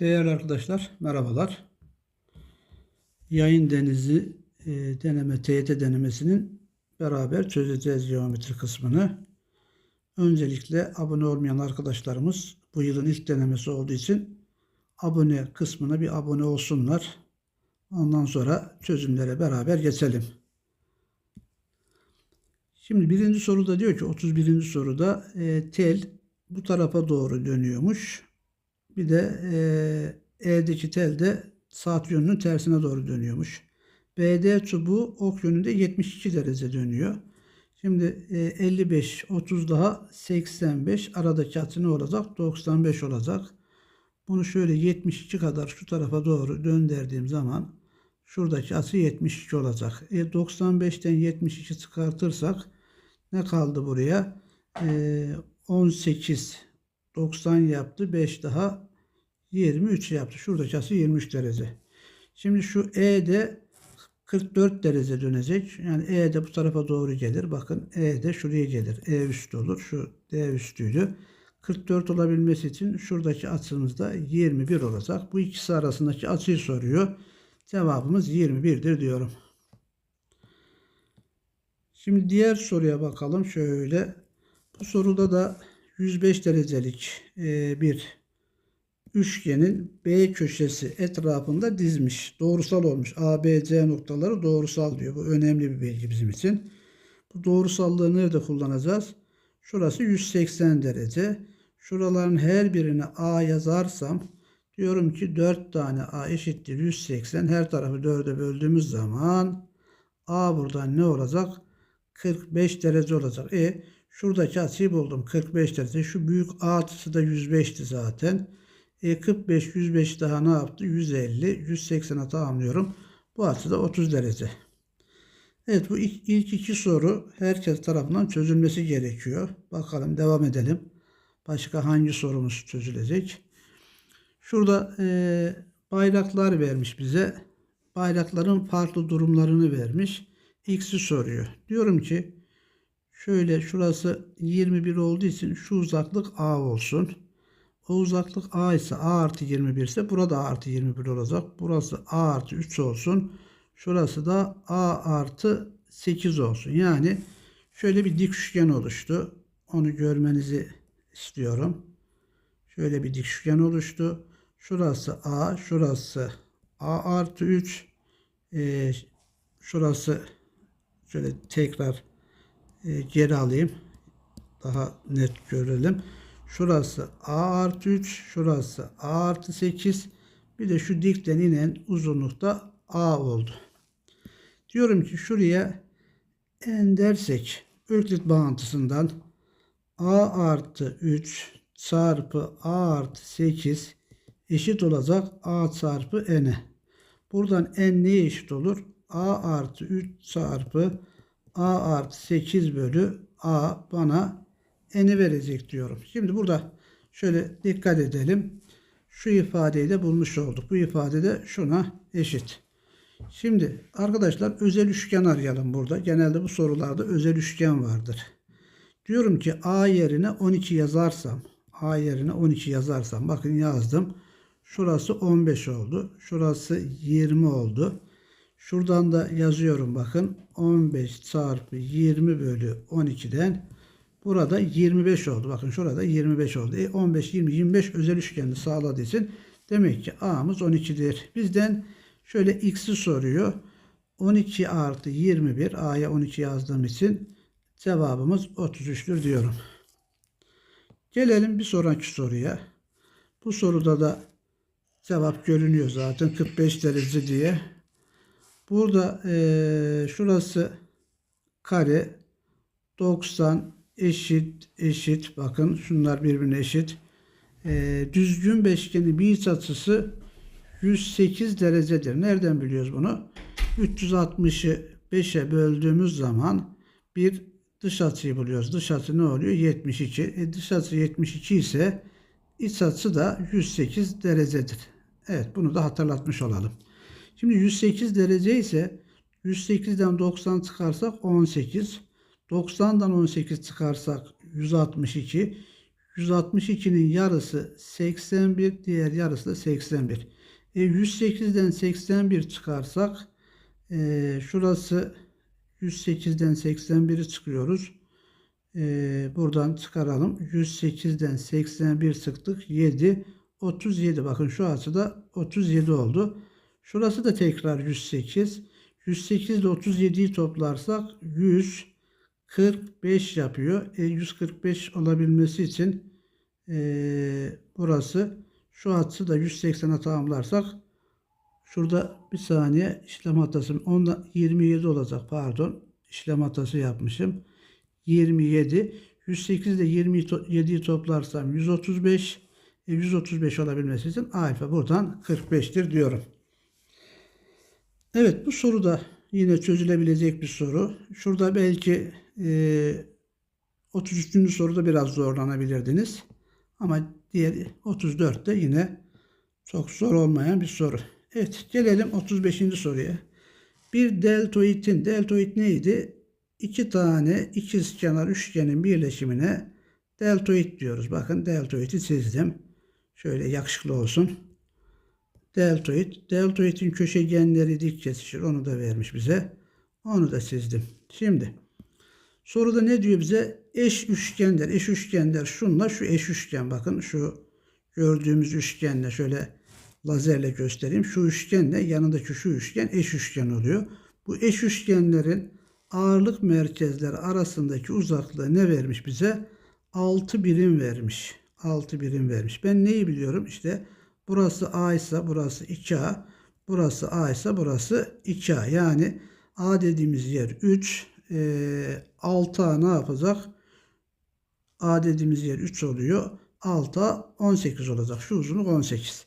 Değerli arkadaşlar, merhabalar. Yayın denizi e, deneme, TYT denemesinin beraber çözeceğiz geometri kısmını. Öncelikle abone olmayan arkadaşlarımız bu yılın ilk denemesi olduğu için abone kısmına bir abone olsunlar. Ondan sonra çözümlere beraber geçelim. Şimdi birinci soruda diyor ki 31. soruda e, tel bu tarafa doğru dönüyormuş. Bir de e, E'deki tel de saat yönünün tersine doğru dönüyormuş. BD çubuğu ok yönünde 72 derece dönüyor. Şimdi e, 55, 30 daha 85. Aradaki açı ne olacak? 95 olacak. Bunu şöyle 72 kadar şu tarafa doğru döndürdüğüm zaman şuradaki açı 72 olacak. E, 95'ten 72 çıkartırsak ne kaldı buraya? E, 18 90 yaptı. 5 daha 23 yaptı. Şuradaki açı 23 derece. Şimdi şu E de 44 derece dönecek. Yani E de bu tarafa doğru gelir. Bakın E de şuraya gelir. E üstü olur. Şu D üstüydü. 44 olabilmesi için şuradaki açımız da 21 olacak. Bu ikisi arasındaki açıyı soruyor. Cevabımız 21'dir diyorum. Şimdi diğer soruya bakalım. Şöyle. Bu soruda da 105 derecelik e, bir üçgenin B köşesi etrafında dizmiş. Doğrusal olmuş. A, B, C noktaları doğrusal diyor. Bu önemli bir bilgi bizim için. Bu doğrusallığı nerede kullanacağız? Şurası 180 derece. Şuraların her birine A yazarsam diyorum ki 4 tane A eşittir 180. Her tarafı 4'e böldüğümüz zaman A buradan ne olacak? 45 derece olacak. E şuradaki açıyı buldum. 45 derece. Şu büyük A açısı da 105'ti zaten. E 45 105 daha ne yaptı? 150 180'e tamamlıyorum. Bu açı da 30 derece. Evet bu ilk, ilk iki soru herkes tarafından çözülmesi gerekiyor. Bakalım devam edelim. Başka hangi sorumuz çözülecek? Şurada e, bayraklar vermiş bize. Bayrakların farklı durumlarını vermiş. X'i soruyor. Diyorum ki şöyle şurası 21 olduğu için şu uzaklık A olsun. O uzaklık A ise A artı 21 ise burada A artı 21 olacak. Burası A artı 3 olsun. Şurası da A artı 8 olsun. Yani şöyle bir dik üçgen oluştu. Onu görmenizi istiyorum. Şöyle bir dik üçgen oluştu. Şurası A, şurası A artı 3. Ee, şurası şöyle tekrar geri alayım. Daha net görelim. Şurası A artı 3. Şurası A artı 8. Bir de şu dikten inen uzunlukta A oldu. Diyorum ki şuraya n dersek Öklit bağıntısından A artı 3 çarpı A artı 8 eşit olacak A çarpı n'e. Buradan n neye eşit olur? A artı 3 çarpı A artı 8 bölü A bana n'i verecek diyorum. Şimdi burada şöyle dikkat edelim. Şu ifadeyi de bulmuş olduk. Bu ifade de şuna eşit. Şimdi arkadaşlar özel üçgen arayalım burada. Genelde bu sorularda özel üçgen vardır. Diyorum ki A yerine 12 yazarsam A yerine 12 yazarsam bakın yazdım. Şurası 15 oldu. Şurası 20 oldu. Şuradan da yazıyorum bakın. 15 çarpı 20 bölü 12'den burada 25 oldu. Bakın şurada 25 oldu. E 15, 20, 25 özel üçgeni sağladığı demek ki A'mız 12'dir. Bizden şöyle X'i soruyor. 12 artı 21 A'ya 12 yazdığım için cevabımız 33'tür diyorum. Gelelim bir sonraki soruya. Bu soruda da cevap görünüyor zaten 45 derece diye. Burada e, şurası kare 90 eşit eşit bakın şunlar birbirine eşit. E, düzgün beşgenin bir iç açısı 108 derecedir. Nereden biliyoruz bunu? 360'ı 5'e böldüğümüz zaman bir dış açıyı buluyoruz. Dış açı ne oluyor? 72. E, dış açı 72 ise iç açı da 108 derecedir. Evet bunu da hatırlatmış olalım. Şimdi 108 derece ise 108'den 90 çıkarsak 18. 90'dan 18 çıkarsak 162. 162'nin yarısı 81, diğer yarısı da 81. E, 108'den 81 çıkarsak e, şurası 108'den 81'i çıkıyoruz. E, buradan çıkaralım. 108'den 81 çıktık. 7, 37. Bakın şu açıda 37 oldu. Şurası da tekrar 108. 108 ile 37'yi toplarsak 145 yapıyor. E, 145 olabilmesi için e, burası şu açısı da 180'e tamamlarsak şurada bir saniye işlem hatası onda 27 olacak pardon işlem hatası yapmışım 27 108 ile 27'yi toplarsam 135 e, 135 olabilmesi için alfa buradan 45'tir diyorum. Evet bu soru da yine çözülebilecek bir soru. Şurada belki e, 33. soruda biraz zorlanabilirdiniz. Ama diğer 34 de yine çok zor olmayan bir soru. Evet gelelim 35. soruya. Bir deltoidin, deltoid neydi? İki tane ikizkenar üçgenin birleşimine deltoid diyoruz. Bakın deltoidi çizdim. Şöyle yakışıklı olsun. Deltoid. Deltoidin köşegenleri dik kesişir. Onu da vermiş bize. Onu da çizdim. Şimdi soruda ne diyor bize? Eş üçgenler. Eş üçgenler şunla şu eş üçgen. Bakın şu gördüğümüz üçgenle şöyle lazerle göstereyim. Şu üçgenle yanındaki şu üçgen eş üçgen oluyor. Bu eş üçgenlerin ağırlık merkezleri arasındaki uzaklığı ne vermiş bize? 6 birim vermiş. 6 birim vermiş. Ben neyi biliyorum? İşte burası A ise burası 2A. Burası A ise burası 2A. Yani A dediğimiz yer 3. E, 6A ne yapacak? A dediğimiz yer 3 oluyor. 6A 18 olacak. Şu uzunluk 18.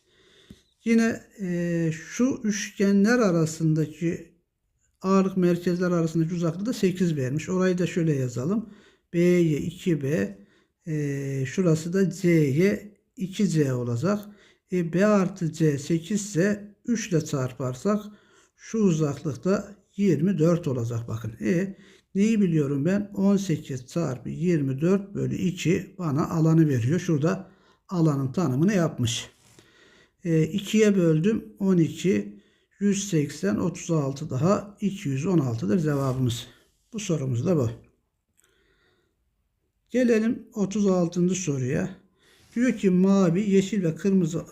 Yine e, şu üçgenler arasındaki ağırlık merkezler arasındaki uzaklığı da 8 vermiş. Orayı da şöyle yazalım. B'ye 2B, e, şurası da C'ye 2C olacak. E, B artı C 8 ise 3 ile çarparsak şu uzaklıkta 24 olacak bakın. E, neyi biliyorum ben? 18 çarpı 24 bölü 2 bana alanı veriyor. Şurada alanın tanımını yapmış. E, 2'ye böldüm 12 180 36 daha 216'dır cevabımız. Bu sorumuz da bu. Gelelim 36. soruya. Diyor ki mavi, yeşil ve kırmızı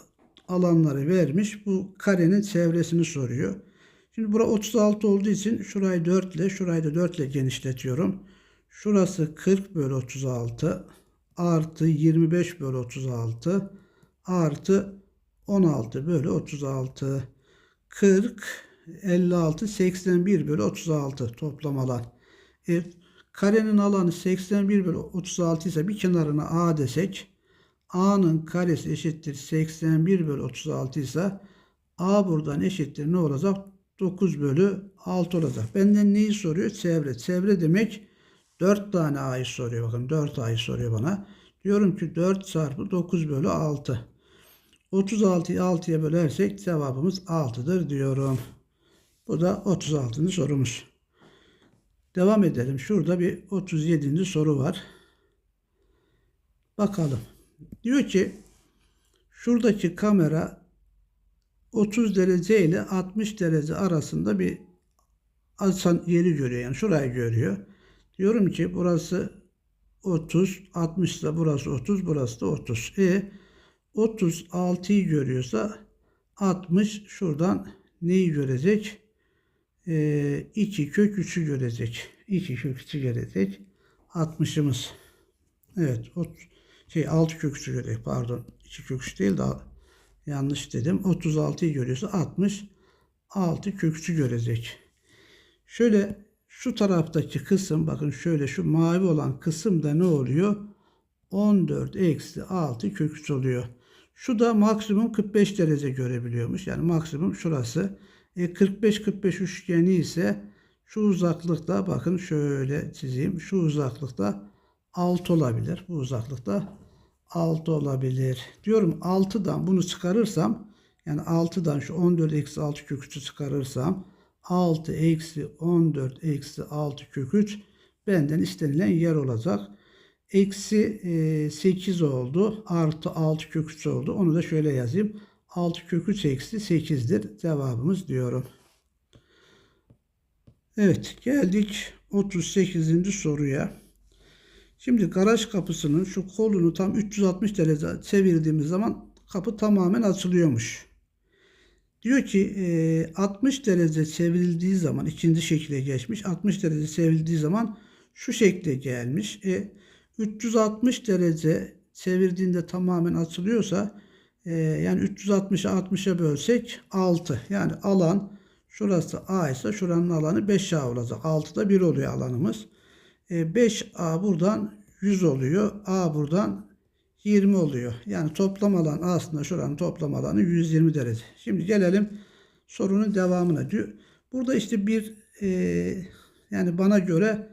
alanları vermiş. Bu karenin çevresini soruyor. Şimdi bura 36 olduğu için şurayı 4 ile şurayı da 4 ile genişletiyorum. Şurası 40 bölü 36 artı 25 bölü 36 artı 16 bölü 36 40 56 81 bölü 36 toplam alan. E, karenin alanı 81 bölü 36 ise bir kenarına A desek A'nın karesi eşittir 81 bölü 36 ise A buradan eşittir ne olacak? 9 bölü 6 olacak. Benden neyi soruyor? Çevre. Çevre demek 4 tane A'yı soruyor. Bakın 4 A'yı soruyor bana. Diyorum ki 4 çarpı 9 bölü 6. 36'yı 6'ya bölersek cevabımız 6'dır diyorum. Bu da 36. sorumuz. Devam edelim. Şurada bir 37. soru var. Bakalım. Diyor ki şuradaki kamera 30 derece ile 60 derece arasında bir açan yeri görüyor. Yani şurayı görüyor. Diyorum ki burası 30, 60 ise burası 30, burası da 30. E 36'yı görüyorsa 60 şuradan neyi görecek? E, 2 kök 3'ü görecek. 2 kök 3'ü görecek. 60'ımız. Evet. O, şey 6 kök 3'ü görecek. Pardon. 2 kök 3 değil de yanlış dedim. 36'yı görüyorsa 60 6 kök 3'ü görecek. Şöyle şu taraftaki kısım bakın şöyle şu mavi olan kısımda ne oluyor? 14 eksi 6 kök 3 oluyor. Şu da maksimum 45 derece görebiliyormuş. Yani maksimum şurası. E 45-45 üçgeni ise şu uzaklıkta bakın şöyle çizeyim. Şu uzaklıkta 6 olabilir. Bu uzaklıkta 6 olabilir. Diyorum 6'dan bunu çıkarırsam yani 6'dan şu 14 eksi 6 kök 3'ü çıkarırsam 6 eksi 14 eksi 6 kök 3 benden istenilen yer olacak. eksi e, 8 oldu. Artı 6 kök 3 oldu. Onu da şöyle yazayım. 6 kök 3 eksi 8'dir cevabımız diyorum. Evet geldik 38. soruya. Şimdi garaj kapısının şu kolunu tam 360 derece çevirdiğimiz zaman kapı tamamen açılıyormuş. Diyor ki e, 60 derece çevrildiği zaman ikinci şekle geçmiş. 60 derece çevrildiği zaman şu şekle gelmiş. E, 360 derece çevirdiğinde tamamen açılıyorsa e, yani 360'ı 60'a bölsek 6. Yani alan şurası A ise şuranın alanı 5A olacak. 6'da 1 oluyor alanımız. E, 5A buradan 100 oluyor. A buradan 20 oluyor. Yani toplam alan aslında şuranın toplam alanı 120 derece. Şimdi gelelim sorunun devamına. Burada işte bir e, yani bana göre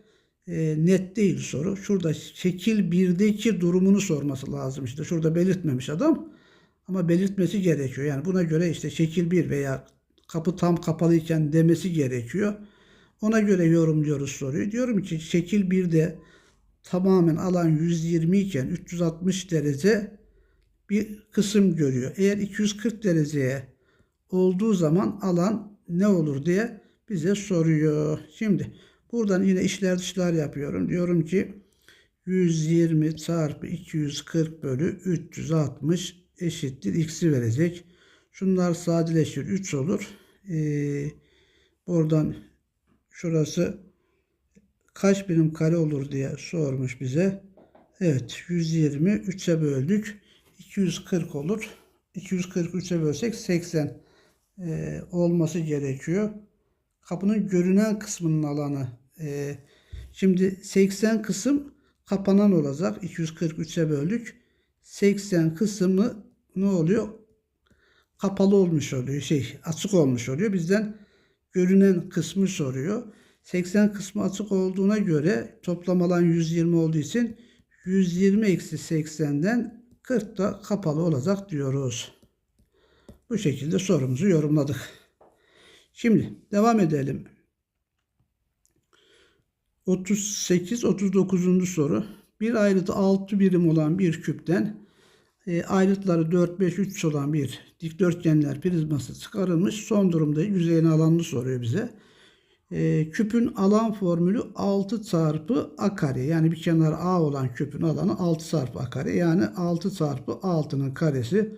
e, net değil soru. Şurada şekil 1'deki durumunu sorması lazım. İşte şurada belirtmemiş adam ama belirtmesi gerekiyor. Yani buna göre işte şekil 1 veya kapı tam kapalıyken demesi gerekiyor. Ona göre yorumluyoruz soruyu. Diyorum ki şekil 1'de tamamen alan 120 iken 360 derece bir kısım görüyor. Eğer 240 dereceye olduğu zaman alan ne olur diye bize soruyor. Şimdi buradan yine işler dışlar yapıyorum. Diyorum ki 120 çarpı 240 bölü 360 eşittir x'i verecek. Şunlar sadeleşir 3 olur. Ee, buradan şurası kaç birim kare olur diye sormuş bize. Evet 120 3'e böldük. 240 olur. 240 3'e bölsek 80 e, olması gerekiyor. Kapının görünen kısmının alanı. E, şimdi 80 kısım kapanan olacak. 243'e böldük. 80 kısmı ne oluyor? Kapalı olmuş oluyor. Şey açık olmuş oluyor. Bizden görünen kısmı soruyor. 80 kısmı açık olduğuna göre toplam alan 120 olduğu için 120 eksi 80'den 40 da kapalı olacak diyoruz. Bu şekilde sorumuzu yorumladık. Şimdi devam edelim. 38-39. soru. Bir ayrıtı 6 birim olan bir küpten e, ayrıtları 4, 5, 3 olan bir dikdörtgenler prizması çıkarılmış. Son durumda yüzeyin alanını soruyor bize. E, küpün alan formülü 6 çarpı a kare. Yani bir kenar a olan küpün alanı 6 çarpı a kare. Yani 6 çarpı 6'nın karesi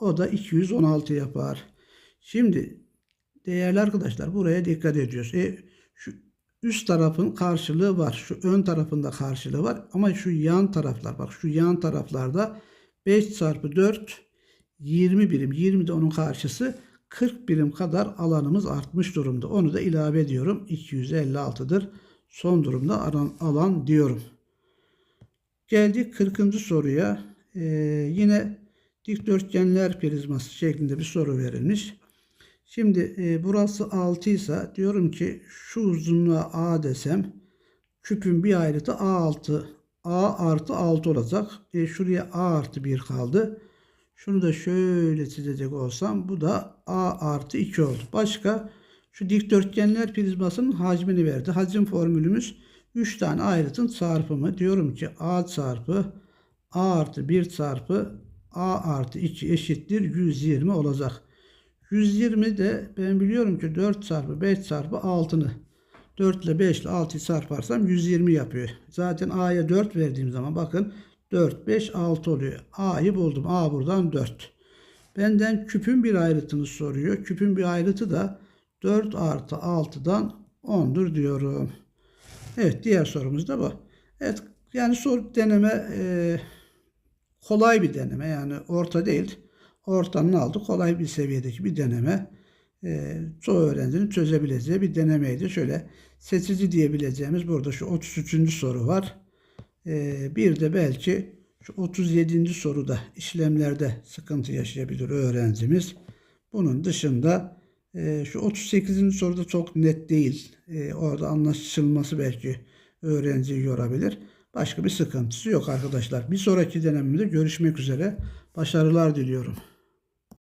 o da 216 yapar. Şimdi değerli arkadaşlar buraya dikkat ediyoruz. E, şu üst tarafın karşılığı var. Şu ön tarafında karşılığı var. Ama şu yan taraflar bak şu yan taraflarda 5 çarpı 4 20 birim. 20 de onun karşısı 40 birim kadar alanımız artmış durumda. Onu da ilave ediyorum. 256'dır. Son durumda alan, diyorum. Geldik 40. soruya. Ee, yine dikdörtgenler prizması şeklinde bir soru verilmiş. Şimdi e, burası 6 ise diyorum ki şu uzunluğa A desem küpün bir ayrıtı A6 A artı 6 olacak. E, şuraya A artı 1 kaldı. Şunu da şöyle çizecek olsam bu da A artı 2 oldu. Başka şu dikdörtgenler prizmasının hacmini verdi. Hacim formülümüz 3 tane ayrıtın çarpımı. Diyorum ki A çarpı A artı 1 çarpı A artı 2 eşittir 120 olacak. 120 de ben biliyorum ki 4 çarpı 5 çarpı 6'nı 4 ile 5 ile 6'yı çarparsam 120 yapıyor. Zaten A'ya 4 verdiğim zaman bakın 4, 5, 6 oluyor. A'yı buldum. A buradan 4. Benden küpün bir ayrıtını soruyor. Küpün bir ayrıtı da 4 artı 6'dan 10'dur diyorum. Evet diğer sorumuz da bu. Evet yani soru deneme e, kolay bir deneme. Yani orta değil. Ortanın aldı kolay bir seviyedeki bir deneme. E, çoğu öğrencinin çözebileceği bir denemeydi. Şöyle seçici diyebileceğimiz burada şu 33. soru var. Ee, bir de belki şu 37. soruda işlemlerde sıkıntı yaşayabilir öğrencimiz. Bunun dışında e, şu 38. soruda çok net değil. E, orada anlaşılması belki öğrenciyi yorabilir. Başka bir sıkıntısı yok arkadaşlar. Bir sonraki denememizde görüşmek üzere. Başarılar diliyorum.